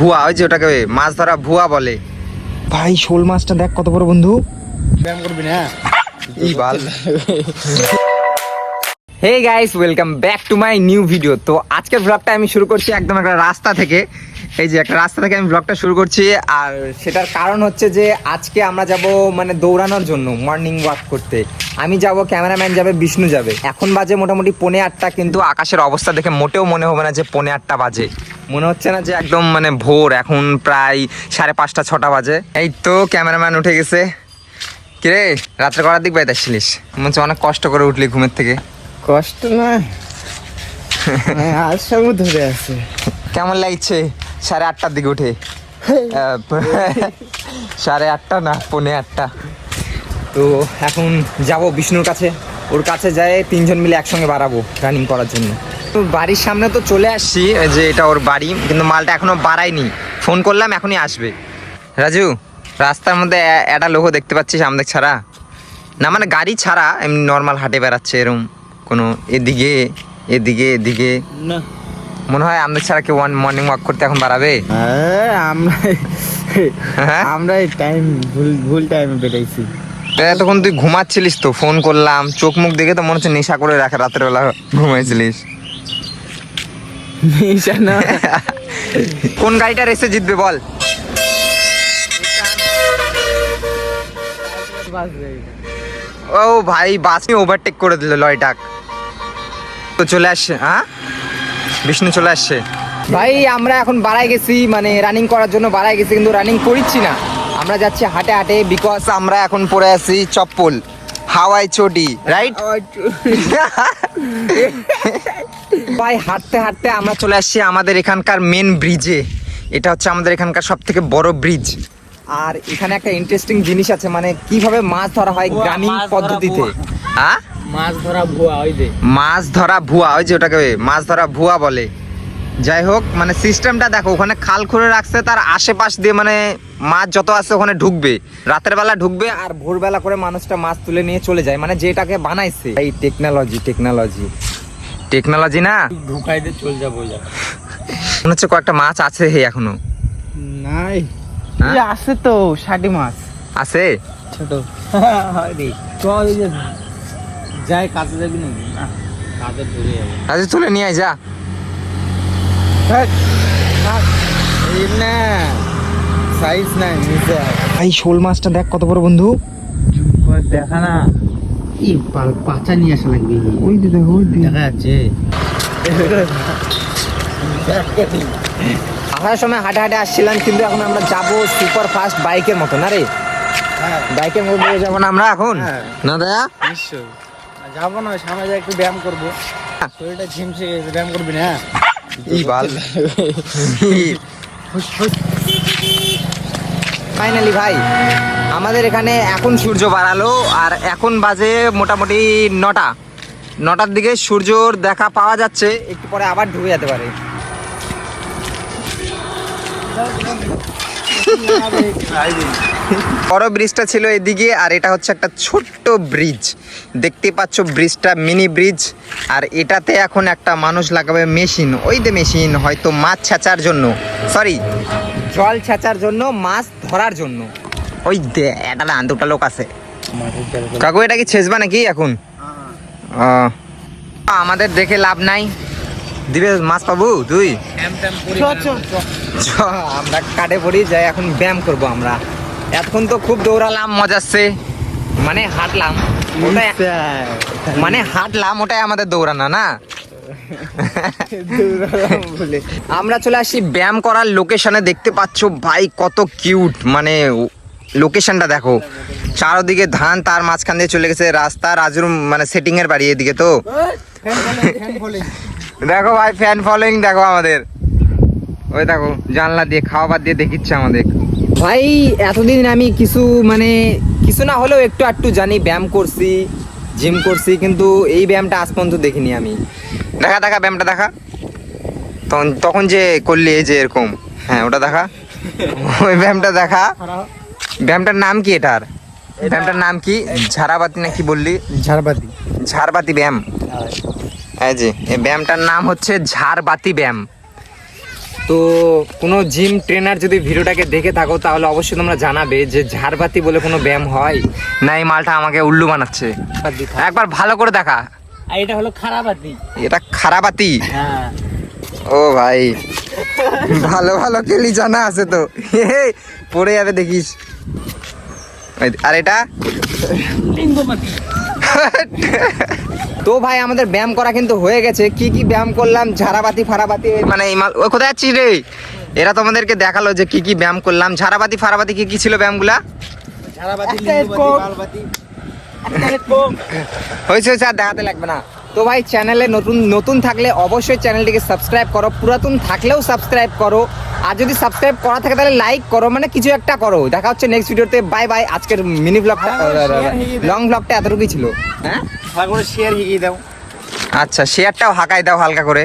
ভুয়া ওই যে ওটাকে মাছ ধরা ভুয়া বলে। ভাই শোল মাছটা দেখ কত বড় বন্ধু। ব্যায়াম করবি না? এই বাল। Hey guys welcome back to my new video তো আজকের ব্লগটা আমি শুরু করছি একদম একটা রাস্তা থেকে। এই যে একটা রাস্তা থেকে আমি ব্লগটা শুরু করছি আর সেটার কারণ হচ্ছে যে আজকে আমরা যাব মানে দৌড়ানোর জন্য মর্নিং ওয়াক করতে। আমি যাব ক্যামেরাম্যান যাবে বিষ্ণু যাবে। এখন বাজে মোটামুটি পৌনে আটটা কিন্তু আকাশের অবস্থা দেখে মোটেও মনে হবে না যে পৌনে আটটা বাজে। মনে হচ্ছে না যে একদম মানে ভোর এখন প্রায় সাড়ে পাঁচটা ছটা বাজে। এই তো ক্যামেরাম্যান উঠে গেছে। কিরে রাত্রে করার দিক বাইতে আসছিলিস? মনে হচ্ছে অনেক কষ্ট করে উঠলি ঘুমের থেকে। কষ্ট না। আজ সঙ্গে ধরে আছে। কেমন লাগছে? সাড়ে আটটার দিকে উঠে। সাড়ে আটটা না, পৌনে আটটা। তো এখন যাব বিষ্ণুর কাছে। ওর কাছে যায় তিনজন মিলে একসঙ্গে বাড়াবো রানিং করার জন্য। তো বাড়ির সামনে তো চলে আসছি যে এটা ওর বাড়ি, কিন্তু মালটা এখনও বাড়ায়নি। ফোন করলাম, এখনই আসবে। রাজু, রাস্তার মধ্যে একটা লোকও দেখতে পাচ্ছিস আমাদের ছাড়া? না মানে গাড়ি ছাড়া, এমনি নর্মাল হাঁটে বেড়াচ্ছে এরম কোনো এদিকে এদিকে এদিকে। না। মনে হয় আমাদের ছাড়া কেউ মর্নিং ওয়াক করতে এখন বাড়াবে? আমরা হ্যাঁ? আমরা টাইম ভুল ভুল টাইমে বেরাইছি। তো এতক্ষণ তুই ঘুমাচ্ছিলিস তো ফোন করলাম চোখ মুখ দেখে তো মনে হচ্ছে নেশা করে রাখে রাতের বেলা ঘুমাইছিলিস। নেশা না। কোন গাড়িটা রেসে জিতবে বল? ও ভাই বাস ওভারটেক করে দিল লয়টাক। তো চলে আসছে হ্যাঁ? বিষ্ণু চলে আসছে। ভাই আমরা এখন বাড়াই গেছি মানে রানিং করার জন্য বাড়াই গেছি কিন্তু রানিং করিচ্ছি না। আমরা যাচ্ছি হাটে হাটে বিকজ আমরা এখন পরে আছি চপ্পল হাওয়াই চটি রাইট ভাই হাঁটতে হাঁটতে আমরা চলে আসছি আমাদের এখানকার মেন ব্রিজে এটা হচ্ছে আমাদের এখানকার সব থেকে বড় ব্রিজ আর এখানে একটা ইন্টারেস্টিং জিনিস আছে মানে কীভাবে মাছ ধরা হয় গ্রামীণ পদ্ধতিতে। হ্যাঁ মাছ ধরা ভুয়া ওই দে মাছ ধরা ভুয়া ওই যে ওটাকে মাছ ধরা ভুয়া বলে। যাই হোক মানে সিস্টেমটা দেখো ওখানে খাল খুঁড়ে রাখছে তার আশেপাশ দিয়ে মানে মাছ যত আছে ওখানে ঢুকবে। রাতের বেলা ঢুকবে আর ভোরবেলা করে মানুষটা মাছ তুলে নিয়ে চলে যায়। মানে যেটাকে বানাইছে। এই টেকনোলজি টেকনোলজি টেকনোলজি না? ঢুকাই দে চল যা মনে হচ্ছে কয়েকটা মাছ আছে হে এখনও। নাই। হ্যাঁ? আছে তো ষাটি মাছ। আছে? ছোট। হয় রে চল এই যে। যাই কাছে যাবি না ধরে যাবে। আচ্ছা তুলে নিয়ে আয় যা। না সাইজ নাই নিচে ভাই শোল মাছটা দেখ কত বড় বন্ধু। দেখা না। ই পাচা নিয়ে আসা লাগবে। ওই দিকে ওই দেখা যাচ্ছে। আসার সময় হাঁটে হাঁটে আসছিলাম কিন্তু এখন আমরা যাব সুপার ফাস্ট বাইকের মতো না রে? হ্যাঁ। বাইকের মতো যাব না আমরা এখন? হ্যাঁ। না দাদা? নিশ্চয়ই। যাব না সামনে যাই একটু ব্যায়াম করব। শরীরটা ঝিমছে গেছে, ব্যায়াম করবি না? ই বাল। ফাইনালি ভাই আমাদের এখানে এখন সূর্য বাড়ালো আর এখন বাজে মোটামুটি নটা। নটার দিকে সূর্যর দেখা পাওয়া যাচ্ছে একটু পরে আবার ঢুকে যেতে পারে। বড় ব্রিজটা ছিল এদিকে আর এটা হচ্ছে একটা ছোট্ট ব্রিজ। দেখতে পাচ্ছ ব্রিজটা মিনি ব্রিজ। আর এটাতে এখন একটা মানুষ লাগাবে মেশিন। ওই যে মেশিন হয়তো মাছ ছাঁচার জন্য। সরি জল ছাঁচার জন্য মাছ ধরার জন্য। ওই দে এটা না দুটা লোক আছে। কাকু এটা কি ছেঁচবা নাকি এখন? আমাদের দেখে লাভ নাই। দিবে মাছ পাবো তুই? আমরা কাটে পড়ি যাই এখন ব্যায়াম করব আমরা। এতক্ষণ তো খুব দৌড়ালাম মজাচ্ছে মানে হাঁটলাম। মানে হাঁটলাম ওটাই আমাদের দৌড়ানো না? বলে। আমরা চলে আসি ব্যায়াম করার লোকেশনে। দেখতে পাচ্ছ ভাই কত কিউট মানে লোকেশনটা দেখো। চারদিকে ধান তার মাঝখান দিয়ে চলে গেছে রাস্তা। রাজুর মানে সেটিং এর বাড়ি এদিকে তো। দেখো ভাই ফ্যান ফলোয়িং দেখো আমাদের। ওই দেখো জানলা দিয়ে খাওয়াবার দিয়ে দেখিচ্ছে আমাদের। ভাই এতদিন আমি কিছু মানে কিছু না হলেও একটু একটু জানি ব্যায়াম করছি জিম করছি কিন্তু এই ব্যায়ামটা আজ পর্যন্ত দেখিনি আমি। দেখা দেখা ব্যায়ামটা দেখা। তখন তখন যে করলি এই যে এরকম। হ্যাঁ ওটা দেখা। ওই ব্যায়ামটা দেখা। ব্যায়ামটার নাম কি এটার? ব্যায়ামটার নাম কি? ঝাড়াবাতি না কি বললি? ঝাড়বাতি। ঝাড়বাতি ব্যায়াম। হ্যাঁ। যে এই ব্যায়ামটার নাম হচ্ছে ঝাড়বাতি ব্যায়াম। তো কোনো জিম ট্রেনার যদি ভিডিওটাকে দেখে থাকো তাহলে অবশ্যই তোমরা জানাবে যে ঝাড়বাতি বলে কোনো ব্যায়াম হয় না এই মালটা আমাকে উল্লু বানাচ্ছে। একবার ভালো করে দেখা। আর এটা হলো খারাপ আদি এটা খারাপাতি হ্যাঁ। ও ভাই ভালো ভালো খেলি জানা আছে তো। পড়ে যাবে দেখিস। আর এটা? লিঙ্গমাতি তো ভাই আমাদের ব্যায়াম করা কিন্তু হয়ে গেছে। কি কি ব্যায়াম করলাম? ঝাড়াবাতি ফাড়াবাতি মানে ও কোথায় আছিস রে? এরা তোমাদেরকে দেখাল যে কি কি ব্যায়াম করলাম। ঝাড়াবাতি ফাড়াবাতি কি কি ছিল ব্যায়ামগুলা? ঝাড়াবাতি হয়েছে হয়েছে আর দেখাতে লাগবে না। তো ভাই চ্যানেলে নতুন নতুন থাকলে অবশ্যই চ্যানেলটিকে সাবস্ক্রাইব করো। পুরাতন থাকলেও সাবস্ক্রাইব করো। আর যদি সাবস্ক্রাইব করা থাকে তাহলে লাইক করো। মানে কিছু একটা করো। দেখা হচ্ছে নেক্সট ভিডিওতে বাই বাই আজকের মিনি ব্লগটা। লং ব্লগটা এতটুকুই ছিল। হ্যাঁ? ভালো করে শেয়ার হিগিয়ে দাও। আচ্ছা শেয়ারটাও হাঁকাই দাও হালকা করে।